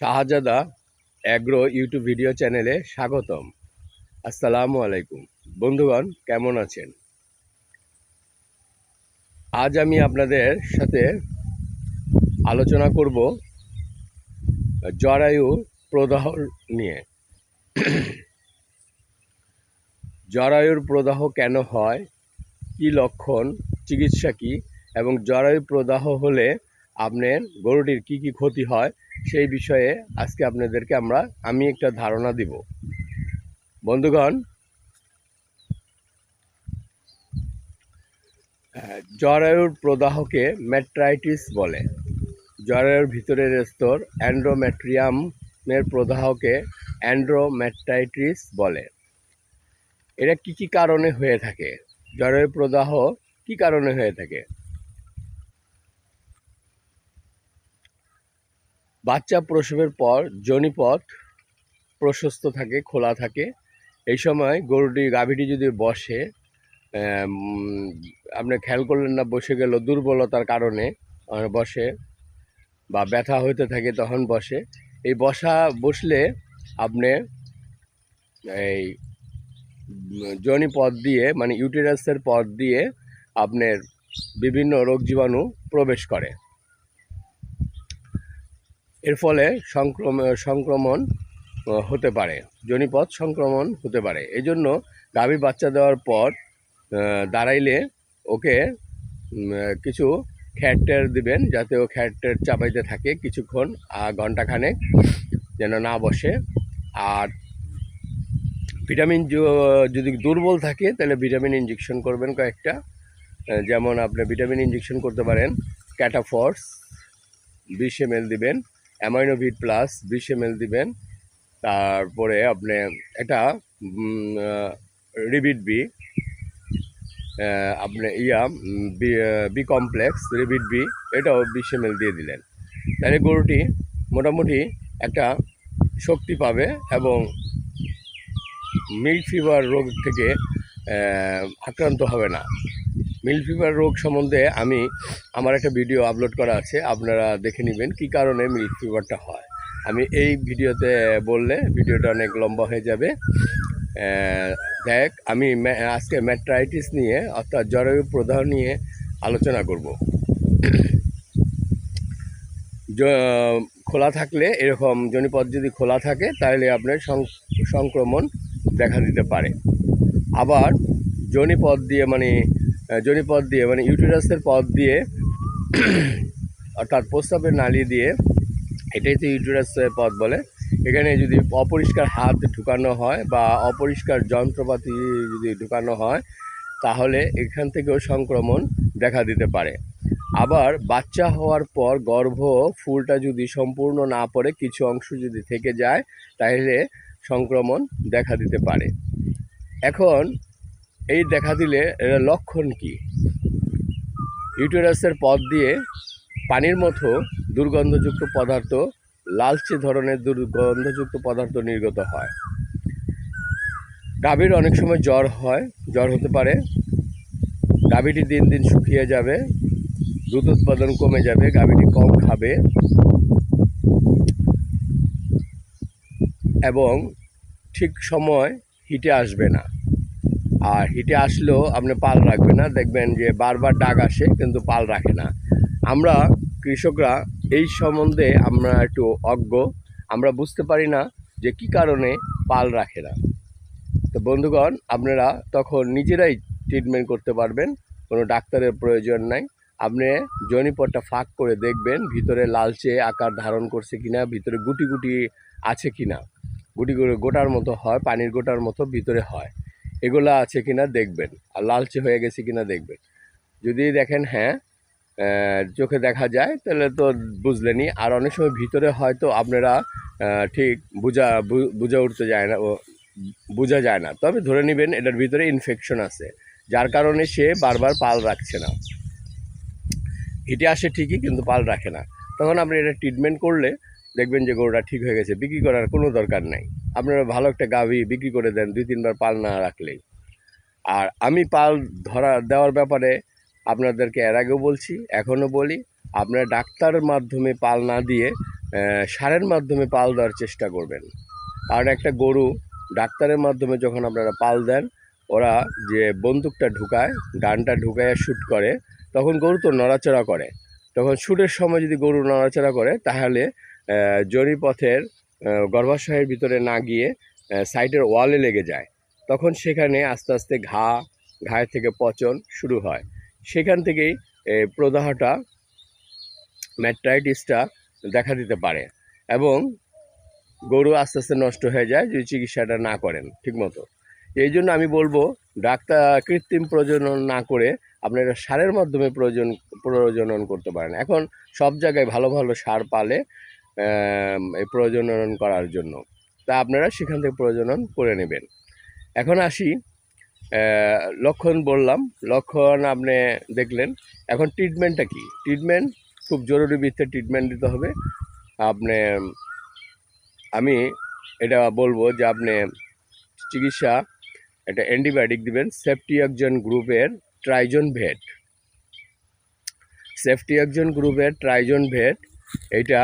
শাহজাদা agro YouTube video চ্যানেলে স্বাগতম। আসসালামু আলাইকুম। বন্ধুগণ, কেমন আছেন? আজ আমি আপনাদের সাথে আলোচনা করব জরায়ু প্রদাহ নিয়ে। জরায়ুর প্রদাহ কেন হয়? কি লক্ষণ? চিকিৎসা কী? এবং জরায়ু প্রদাহ হলে আপনার গরুটির কি কি ক্ষতি হয়? সেই বিষয়ে আজকে আপনাদেরকে আমরা, আমি একটা ধারণা দিব। বন্ধুগণ জরায়ুর প্রদাহকে ম্যাট্রাইটিস বলে। জরায়ুর ভিতরের স্তর অ্যান্ড্রোম্যাট্রিয়ামের প্রদাহকে অ্যান্ড্রোম্যাট্রাইটিস বলে। এটা কি কি কারণে হয়ে থাকে? জরায়ুর প্রদাহ কি কারণে হয়ে থাকে? বাচ্চা প্রসবের পর যোনিপথ প্রশস্ত থাকে, খোলা থাকে। এই সময় গরুটি, গাভীটি যদি বসে আপনি খেয়াল করলেন না, বসে গেল দুর্বলতার কারণে বসে বা ব্যথা হইতে থাকে, তখন বসে। এই বসা বসলে আপনি এই জনি পথ দিয়ে মানে ইউটেরাসের পথ দিয়ে আপনার বিভিন্ন রোগ জীবাণু প্রবেশ করে। এর ফলে সংক্রমণ সংক্রমণ হতে পারে। জনিপথ সংক্রমণ হতে পারে। এই জন্য গাভী বাচ্চা দেওয়ার পর দাঁড়াইলে ওকে কিছু খ্যাটের দিবেন যাতে ও খ্যাটের চাপাইতে থাকে কিছুক্ষণ ঘন্টাখানেক যেন না বসে। আর ভিটামিন যদি দুর্বল থাকে তাহলে ভিটামিন ইঞ্জেকশন করবেন কয়েকটা। যেমন আপনি ভিটামিন ইঞ্জেকশন করতে পারেন, ক্যাটাফর্স, বিশ এম দিবেন। অ্যামাইনোভিট প্লাস বিশ এম দিবেন। তারপরে আপনি এটা রিবিট বি আপনি ইয়া বি কমপ্লেক্স রিবিট বি এটাও বিশ এম দিয়ে দিলেন। তাহলে গরুটি মোটামুটি একটা শক্তি পাবে এবং মিল্ক ফিভার রোগ থেকে আক্রান্ত হবে না। মিল্ক ফিভার রোগ সম্বন্ধে আমি, আমার একটা ভিডিও আপলোড করা আছে, আপনারা দেখে নেবেন কী কারণে মিল্ক ফিভারটা হয়। আমি এই ভিডিওতে বললে ভিডিওটা অনেক লম্বা হয়ে যাবে। দেখ আমি আজকে ম্যাট্রাইটিস নিয়ে, অর্থাৎ জরায়ু প্রদাহ নিয়ে আলোচনা করব। খোলা থাকলে, এরকম জনিপথ যদি খোলা থাকে, তাহলে আপনার সংক্রমণ দেখা দিতে পারে। আবার জনিপথ দিয়ে মানে জনিপথ দিয়ে মানে ইউটেরাসের পথ দিয়ে অর্থাৎ প্রস্রাবের নালী দিয়ে, এটাই তো ইউটেরাসের পথ বলে। এখানে যদি অপরিষ্কার হাত ঢুকানো হয় বা অপরিষ্কার যন্ত্রপাতি যদি ঢুকানো হয়, তাহলে এখান থেকেও সংক্রমণ দেখা দিতে পারে। আবার বাচ্চা হওয়ার পর গর্ভ ফুলটা যদি সম্পূর্ণ না পড়ে, কিছু অংশ যদি থেকে যায়, তাহলে সংক্রমণ দেখা দিতে পারে। এখন এই দেখা দিলে এর লক্ষণ কি? ইউটেরাসের পথ দিয়ে পানির মতো দুর্গন্ধযুক্ত পদার্থ, লালচে ধরনের দুর্গন্ধযুক্ত পদার্থ নির্গত হয়। গাভীর অনেক সময় জ্বর হয়, জ্বর হতে পারে। গাভীটি দিন দিন শুকিয়ে যাবে, দুধ উৎপাদন কমে যাবে, গাভীটি কম খাবে এবং ঠিক সময় হিটে আসবে না। আর হিটে আসলেও আপনি পাল রাখবেন না। দেখবেন যে বারবার ডাক আসে, কিন্তু পাল রাখে না। আমরা কৃষকরা এই সম্বন্ধে আমরা একটু অজ্ঞ। আমরা বুঝতে পারি না যে কি কারণে পাল রাখে না। তো বন্ধুগণ, আপনারা তখন নিজেরাই ট্রিটমেন্ট করতে পারবেন। কোনো ডাক্তারের প্রয়োজন নাই। আপনি জনিপটটা ফাঁক করে দেখবেন, ভিতরে লালচে আকার ধারণ করছে কিনা, ভিতরে গুটি গুটি আছে কিনা। গুটি গুটি গোটার মতো হয়, পানির গোটার মতো ভিতরে হয়। এগুলা আছে কিনা দেখবেন। আর লালচে হয়ে গেছে কিনা দেখবেন। যদি দেখেন হ্যাঁ চোখে দেখা যায়, তাহলে তো বুঝলেনই। আর অনেক সময় ভিতরে হয়তো আপনারা ঠিক বুঝা বুঝা উঠতে যায় না বোঝা যায় না। তবে ধরে নেবেন, এটার ভিতরে ইনফেকশন আছে, যার কারণে সে বারবার পাল রাখছে না। হিটে আসে ঠিকই, কিন্তু পাল রাখে না। তখন আপনি এটা ট্রিটমেন্ট করলে দেখবেন যে গরুটা ঠিক হয়ে গেছে, বিক্রি করার কোনো দরকার নাই। আপনারা ভালো একটা গাভি বিক্রি করে দেন, দুই তিনবার পাল না রাখলেই। আর আমি পাল ধরা, দেওয়ার ব্যাপারে আপনাদেরকে এর আগেও বলছি, এখনও বলি, আপনারা ডাক্তারের মাধ্যমে পাল না দিয়ে সারের মাধ্যমে পাল দেওয়ার চেষ্টা করবেন। কারণ একটা গরু ডাক্তারের মাধ্যমে যখন আপনারা পাল দেন, ওরা যে বন্দুকটা ঢুকায় গানটা ঢুকায় শ্যুট করে, তখন গরু তো নড়াচড়া করে। তখন শ্যুটের সময় যদি গরু নড়াচড়া করে, তাহলে জরিপথের গর্ভাশয়ের ভিতরে না গিয়ে সাইডের ওয়ালে লেগে যায়। তখন সেখানে আস্তে আস্তে ঘা, ঘায়ের থেকে পচন শুরু হয়। সেখান থেকেই প্রদাহটা, ম্যাট্রাইটিসটা দেখা দিতে পারে এবং গরু আস্তে আস্তে নষ্ট হয়ে যায় যদি চিকিৎসাটা না করেন ঠিকমতো। এই জন্য আমি বলব, ডাক্তার, কৃত্রিম প্রজনন না করে আপনারা সারের মাধ্যমে প্রয়োজন প্রজনন করতে পারেন। এখন সব জায়গায় ভালো ভালো সার পালে প্রজনন করার জন্য। তা আপনারা সেখান থেকে প্রজনন করে নেবেন। এখন আসি লক্ষণ বললাম। লক্ষণ আপনি দেখলেন। এখন ট্রিটমেন্টটা কি? ট্রিটমেন্ট খুব জরুরি ভিত্তিতে ট্রিটমেন্ট দিতে হবে। আপনি, আমি এটা বলব যে আপনি চিকিৎসা, একটা অ্যান্টিবায়োটিক দিবেন। একজন গ্রুপের ট্রাইজন ভেট সেফটি একজন গ্রুপের ট্রাইজন ভেট এটা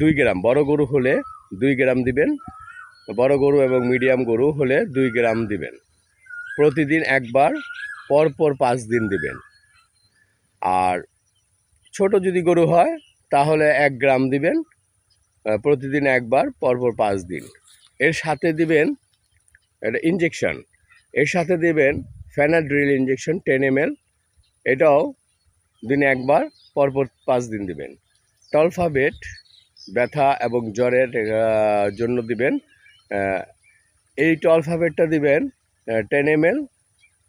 দুই গ্রাম। বড় গরু হলে দুই গ্রাম দিবেন, বড় গরু এবং মিডিয়াম গরু হলে দুই গ্রাম দিবেন। প্রতিদিন একবার, পরপর পাঁচ দিন দিবেন। আর ছোট যদি গরু হয়, তাহলে এক গ্রাম দিবেন প্রতিদিন একবার, পরপর পাঁচ দিন। এর সাথে দিবেন, এটা ইঞ্জেকশন এর সাথে দেবেন ফ্যানাড্রিল ইঞ্জেকশন টেন এম এটাও দিনে একবার, পরপর পাঁচ দিন দিবেন। টলফাবেট ব্যথা এবং জ্বরের জন্য দিবেন এই টলফাবেটটা দিবেন টেন এম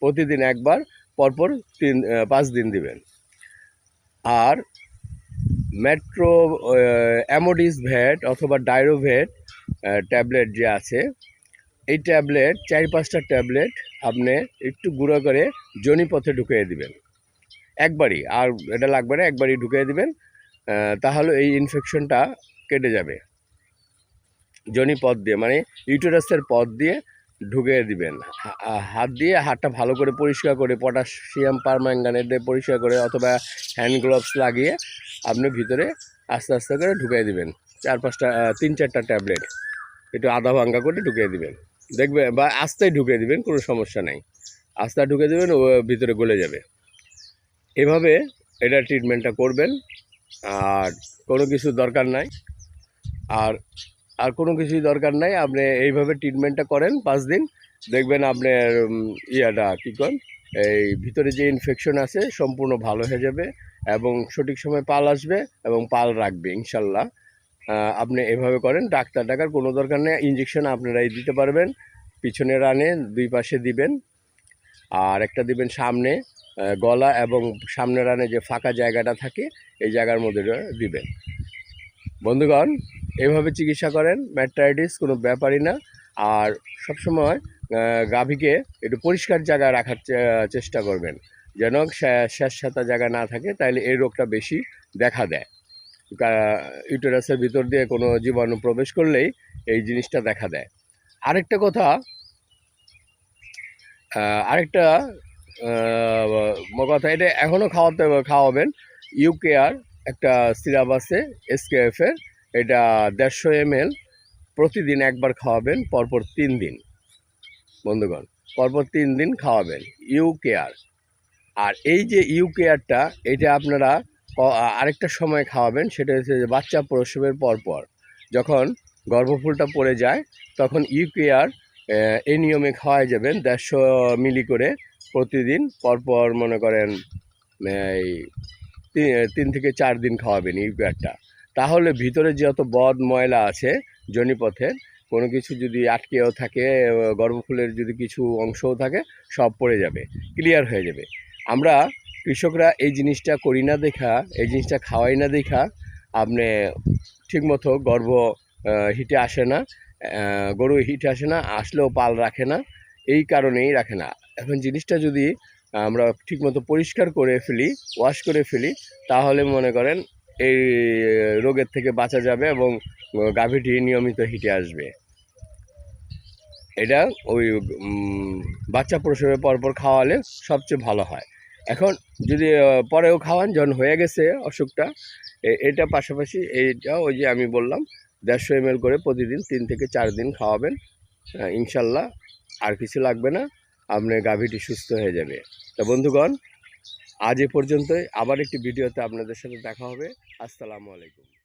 প্রতিদিন একবার, পরপর তিন পাঁচ দিন দিবেন। আর মেট্রো অ্যামোডিস ভেট অথবা ডাইরোভেট ট্যাবলেট যে আছে, এই ট্যাবলেট চার পাঁচটা ট্যাবলেট আপনি একটু গুঁড়ো করে জনিপথে ঢুকিয়ে দিবেন। একবারই, আর এটা লাগবে না, একবারই ঢুকিয়ে দিবেন তাহলে এই ইনফেকশনটা কেটে যাবে। জনি পথ দিয়ে মানে ইউটেরাসের পথ দিয়ে ঢুকিয়ে দিবেন। হাত দিয়ে হাতটা ভালো করে পরিষ্কার করে, পটাশিয়াম পারম্যাঙ্গানেট দিয়ে পরিষ্কার করে অথবা হ্যান্ড গ্লোভস লাগিয়ে আপনি ভিতরে আস্তে আস্তে করে ঢুকিয়ে দিবেন। চার পাঁচটা তিন চারটা ট্যাবলেট একটু আধা ভাঙ্গা করে ঢুকিয়ে দিবেন। দেখবে বা আস্তেই ঢুকিয়ে দিবেন, কোনো সমস্যা নেই। আস্তে ঢুকে দেবেন, ও ভিতরে গলে যাবে। এভাবে এটা ট্রিটমেন্টটা করবেন। আর কোনো কিছু দরকার নাই। আর আর কোনো কিছুই দরকার নাই। আপনি এইভাবে ট্রিটমেন্টটা করেন পাঁচ দিন। দেখবেন আপনার ইয়াটা কী করেন এই ভিতরে যে ইনফেকশন আছে সম্পূর্ণ ভালো হয়ে যাবে এবং সঠিক সময় পাল আসবে এবং পাল রাখবে, ইনশাল্লাহ। আপনি এভাবে করেন, ডাক্তার ডাকার কোনো দরকার নেই। ইঞ্জেকশন আপনারাই দিতে পারবেন, পিছনে রানে দুই পাশে দিবেন। আর একটা দিবেন সামনে গলা এবং সামনে রানে যে ফাঁকা জায়গাটা থাকে, এই জায়গার মধ্যে দিবেন। বন্ধুগণ এভাবে চিকিৎসা করেন, ম্যাট্রাইটিস কোনো ব্যাপারই না। আর সবসময় গাভীকে একটু পরিষ্কার জায়গায় রাখার চেষ্টা করবেন। যেন শেষ সাতা জায়গা না থাকে তাহলে এই রোগটা বেশি দেখা দেয়। ইউটেরাসের ভিতর দিয়ে কোনো জীবাণু প্রবেশ করলেই এই জিনিসটা দেখা দেয়। আরেকটা কথা আরেকটা কথা, এটা এখনও খাওয়াতে, খাওয়াবেন। ইউকেআর একটা সিরাপ আছে, এসকেএফ এর। এটা দেড়শো এম প্রতিদিন একবার খাওয়াবেন, পরপর তিন দিন। বন্ধুগণ, পরপর তিন দিন খাওয়াবেন। ইউকেআর আর এই যে ইউ কেয়ারটা, এটা আপনারা আরেকটা সময় খাওয়াবেন, সেটা হচ্ছে যে বাচ্চা প্রসবের পরপর। যখন গর্ভফুলটা পড়ে যায়, তখন ইউকেআর এই নিয়মে খাওয়াই যাবেন, দেড়শো মিলি করে প্রতিদিন, পরপর মনে করেন এই তিন থেকে চার দিন খাওয়াবেন ইউকেআরটা তাহলে ভিতরে যত বদ ময়লা আছে জনিপথের কোনো কিছু যদি আটকেও থাকে, গর্ভফুলের যদি কিছু অংশও থাকে, সব পড়ে যাবে ক্লিয়ার হয়ে যাবে। আমরা কৃষকরা এই জিনিসটা করি না দেখা, এই জিনিসটা খাওয়াই না দেখা, আপনি ঠিকমতো গর্ভ হিটে আসে না গরু হিটে আসে না, আসলেও পাল রাখে না, এই কারণেই রাখে না। এখন জিনিসটা যদি আমরা ঠিকমতো পরিষ্কার করে ফেলি ওয়াশ করে ফেলি, তাহলে মনে করেন এই রোগের থেকে বাঁচা যাবে এবং গাভীটি নিয়মিত হিটে আসবে। এটা ওই বাচ্চা প্রসবের পরপর খাওয়ালে সবচেয়ে ভালো হয়। এখন যদি পরেও খাওয়ান, যখন হয়ে গেছে অসুখটা এটা পাশাপাশি এইটা ওই যে আমি বললাম, দেড়শো এম করে প্রতিদিন তিন থেকে চার দিন খাওয়াবেন। ইনশাল্লাহ আর কিছু লাগবে না আপনার গাভীটি সুস্থ হয়ে যাবে। তা বন্ধুগণ আজ এ পর্যন্তই। আবার একটি ভিডিওতে আপনাদের সাথে দেখা হবে। আসসালামু আলাইকুম।